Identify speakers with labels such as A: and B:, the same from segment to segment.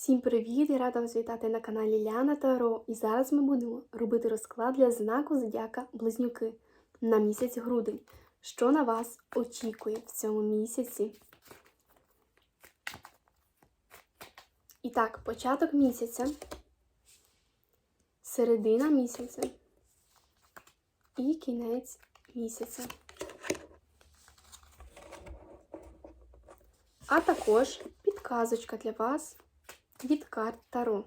A: Всім привіт! Я рада вас вітати на каналі Ляна Таро. І зараз ми будемо робити розклад для знаку Зодіака Близнюки на місяць грудень. Що на вас очікує в цьому місяці? І так, початок місяця, середина місяця і кінець місяця. А також підказочка для вас від карт Таро.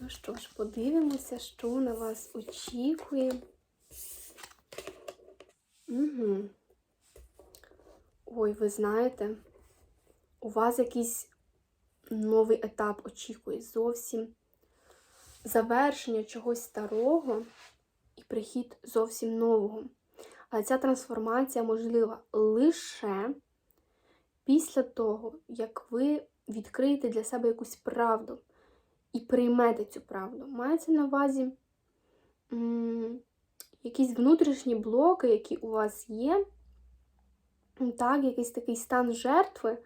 A: Ну що ж, подивимося, що на вас очікує. Угу. Ой, ви знаєте, у вас якийсь новий етап очікує зовсім завершення чогось старого і прихід зовсім нового. Але ця трансформація можлива лише після того, як ви відкриєте для себе якусь правду і приймете цю правду. Мається на увазі м якісь внутрішні блоки, які у вас є, так, якийсь такий стан жертви,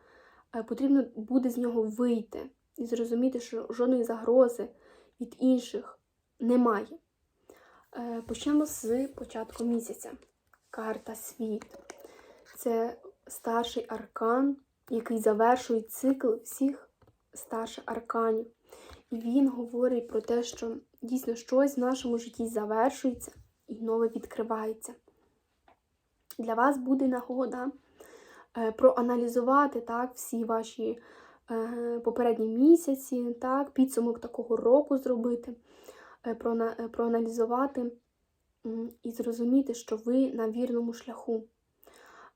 A: потрібно буде з нього вийти і зрозуміти, що жодної загрози від інших немає. Е, почнемо з початку місяця. Карта світ. Це старший аркан, який завершує цикл всіх старших арканів. І він говорить про те, що дійсно щось в нашому житті завершується і нове відкривається. Для вас буде нагода е, проаналізувати так, всі ваші е, попередні місяці, так, підсумок такого року зробити, е, проаналізувати і зрозуміти, що ви на вірному шляху.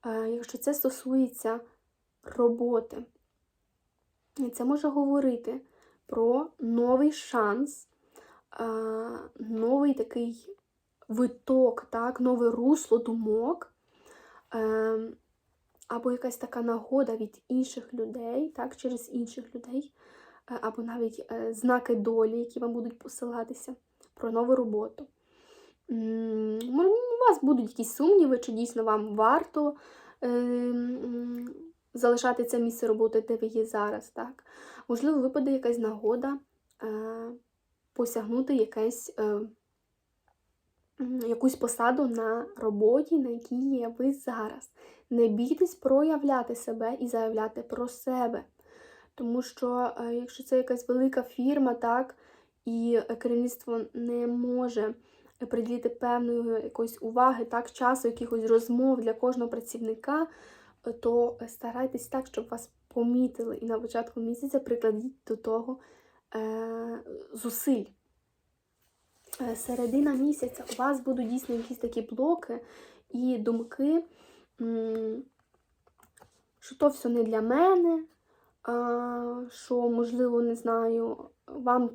A: Якщо це стосується роботи, це може говорити про новий шанс, новий такий виток, так, нове русло думок, або якась така нагода від інших людей, так, через інших людей, або навіть е, знаки долі, які вам будуть посилатися про нову роботу. У вас будуть якісь сумніви, чи дійсно вам варто е, залишати це місце роботи, де ви є зараз. так? Можливо, випаде якась нагода е, посягнути якесь, е, якусь посаду на роботі, на якій є ви зараз. Не бійтесь проявляти себе і заявляти про себе. Тому що, е, якщо це якась велика фірма, так, і керівництво не може приділити певної якоїсь уваги, так, часу, якихось розмов для кожного працівника, то старайтесь так, щоб вас помітили. І на початку місяця прикладіть до того е, зусиль. Е, середина місяця у вас будуть дійсно якісь такі блоки і думки, що то все не для мене, що, можливо, не знаю, вам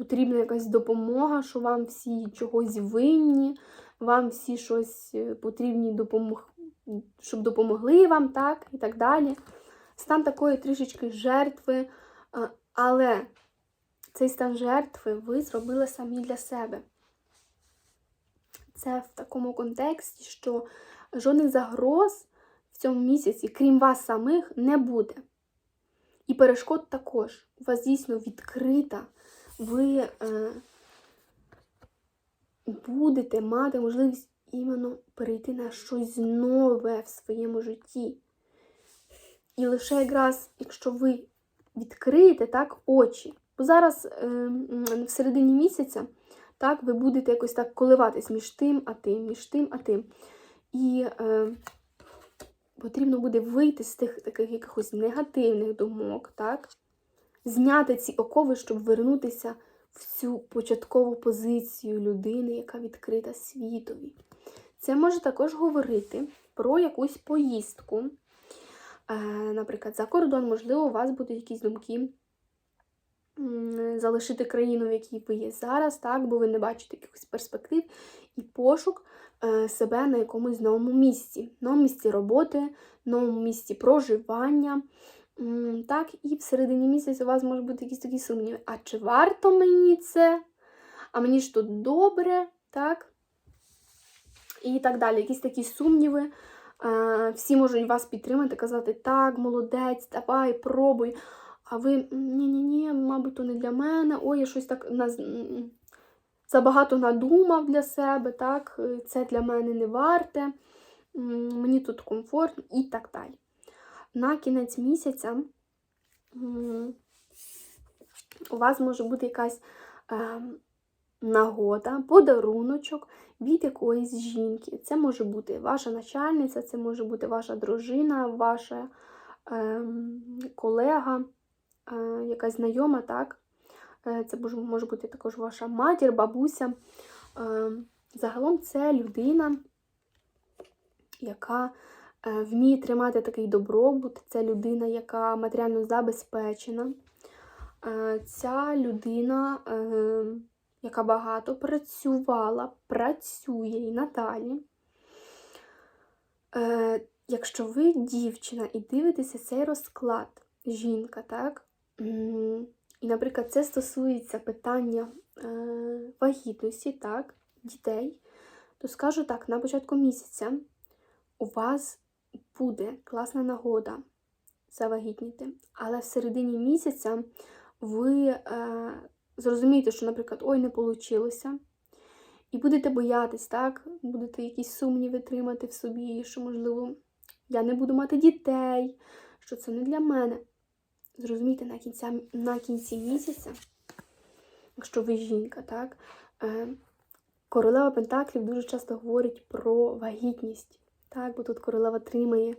A: потрібна якась допомога, що вам всі чогось винні, вам всі щось е, потрібні допомог... щоб допомогли вам, так, і так далі. Стан такої трішечки жертви, але цей стан жертви ви зробили самі для себе. Це в такому контексті, що жодних загроз в цьому місяці, крім вас самих, не буде. І перешкод також. У вас дійсно відкрита ви е, будете мати можливість іменно перейти на щось нове в своєму житті. І лише якраз, якщо ви відкриєте так, очі, бо зараз е, в середині місяця так, ви будете якось так коливатись між тим, а тим, між тим, а тим. І е, потрібно буде вийти з тих таких якихось негативних думок, так? Зняти ці окови, щоб вернутися в цю початкову позицію людини, яка відкрита світові. Це може також говорити про якусь поїздку. Е, наприклад, за кордон, можливо, у вас будуть якісь думки залишити країну, в якій ви є зараз, так, бо ви не бачите якихось перспектив, і пошук е, себе на якомусь новому місці, новому місці роботи, новому місці проживання. Так, і в середині місяця у вас можуть бути якісь такі сумніви. А чи варто мені це? А мені ж тут добре, так? І так далі. Якісь такі сумніви, Всі можуть вас підтримати, казати, так, молодець, давай, пробуй. А ви ні-ні-ні, мабуть, то не для мене. Ой, я щось так забагато надумав для себе, так, це для мене не варте, мені тут комфортно і так далі. На кінець місяця у вас може бути якась е, нагода, подаруночок від якоїсь жінки. Це може бути ваша начальниця, це може бути ваша дружина, ваша ем, колега, е, якась знайома, так? Е, Це може, бути також ваша матір, бабуся. Е, Загалом це людина, яка вміє тримати такий добробут, це людина, яка матеріально забезпечена. Е, Ця людина, е, яка багато працювала, працює і надалі. Е, Якщо ви дівчина і дивитеся цей розклад, жінка, так? І, наприклад, це стосується питання е, вагітності, так, дітей, то скажу так, на початку місяця у вас буде класна нагода завагітніти, але в середині місяця ви е, зрозумієте, що, наприклад, ой, не вийшло. І будете боятись, так? Будете якісь сумніви тримати в собі, що, можливо, я не буду мати дітей, що це не для мене. Зрозумійте, на, кінця, на кінці місяця, якщо ви жінка, так? Е, королева Пентаклів дуже часто говорить про вагітність. Так? Бо тут королева тримає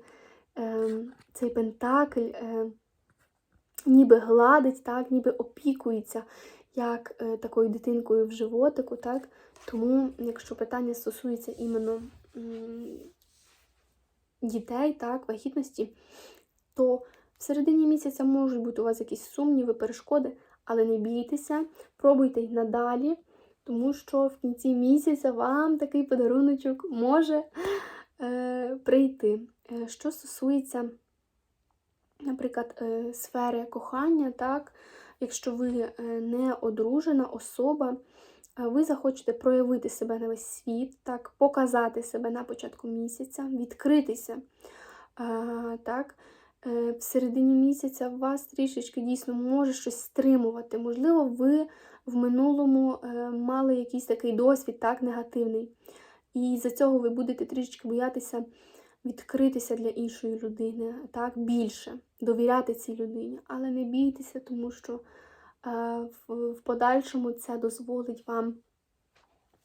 A: е, цей пентакль, е, ніби гладить, так? ніби опікується як е, такою дитинкою в животику. Так? Тому, якщо питання стосується іменно дітей, так, вагітності, то в середині місяця можуть бути у вас якісь сумніви, перешкоди, але не бійтеся, пробуйте й надалі, тому що в кінці місяця вам такий подаруночок може прийти. Е, що стосується, наприклад, е, сфери кохання, так, якщо ви е, не одружена особа, е, ви захочете проявити себе на весь світ, так, показати себе на початку місяця, відкритися. е, Так, Е, в середині місяця вас трішечки дійсно може щось стримувати. Можливо, ви в минулому е, мали якийсь такий досвід, так, негативний. І за цього ви будете трішечки боятися відкритися для іншої людини, так, більше, довіряти цій людині. Але не бійтеся, тому що е, в, в подальшому це дозволить вам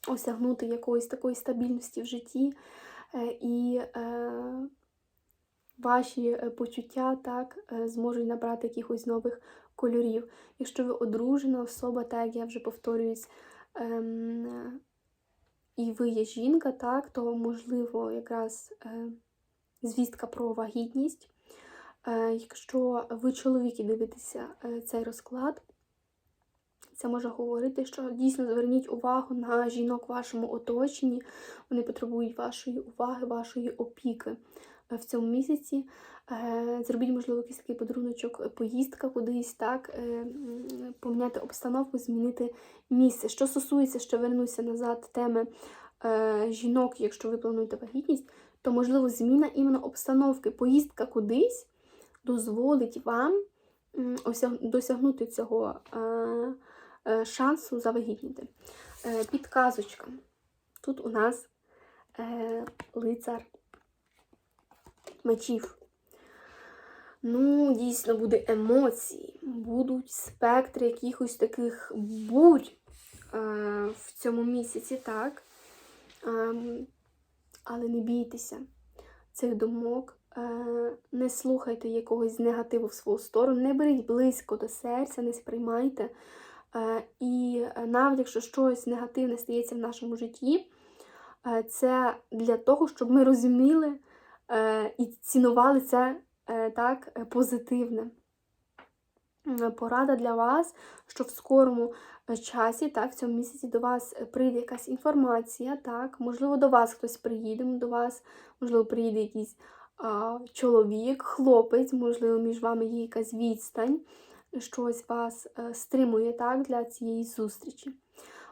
A: осягнути якоїсь такої стабільності в житті. е, І е, ваші е, почуття так е, зможуть набрати якихось нових кольорів. Якщо ви одружена особа, так як я вже повторююсь, ем, і ви є жінка, так, то можливо якраз е, звістка про вагітність. Е, Якщо ви чоловік і дивитеся е, цей розклад, це може говорити, що дійсно зверніть увагу на жінок в вашому оточенні, вони потребують вашої уваги, вашої опіки в цьому місяці. Е, Зробіть, можливо, якийсь такий подаруночок, поїздка кудись, так, е, поміняти обстановку, змінити місце. Що стосується, ще вернуся назад, теми е, жінок, якщо ви плануєте вагітність, то, можливо, зміна іменно обстановки, поїздка кудись дозволить вам досягнути цього е, е, шансу завагітніти. Е, Підказочка. Тут у нас е, лицар мечів. Ну, дійсно, буде емоції, будуть спектри якихось таких бурь е, в цьому місяці, так. Ем, але не бійтеся цих думок, е, не слухайте якогось негативу в свою сторону, не беріть близько до серця, не сприймайте. Е, і навіть якщо щось негативне стається в нашому житті, е, це для того, щоб ми розуміли е, і цінували це е, так е, позитивне. Порада для вас, що в скорому е, часі, так, в цьому місяці до вас е, прийде якась інформація, так, можливо, до вас хтось приїде, до вас, можливо, приїде якийсь а, чоловік, хлопець, можливо, між вами є якась відстань, щось вас е, стримує так, для цієї зустрічі.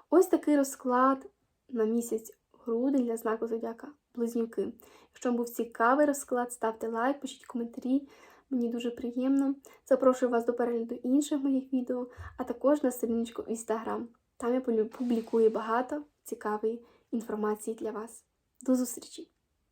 A: Ось такий розклад на місяць грудень для знаку зодіака Близнюки. Якщо вам був цікавий розклад, ставте лайк, пишіть коментарі. Мені дуже приємно. Запрошую вас до перегляду інших моїх відео, а також на сторіночку в Instagram. Там я публікую багато цікавої інформації для вас. До зустрічі!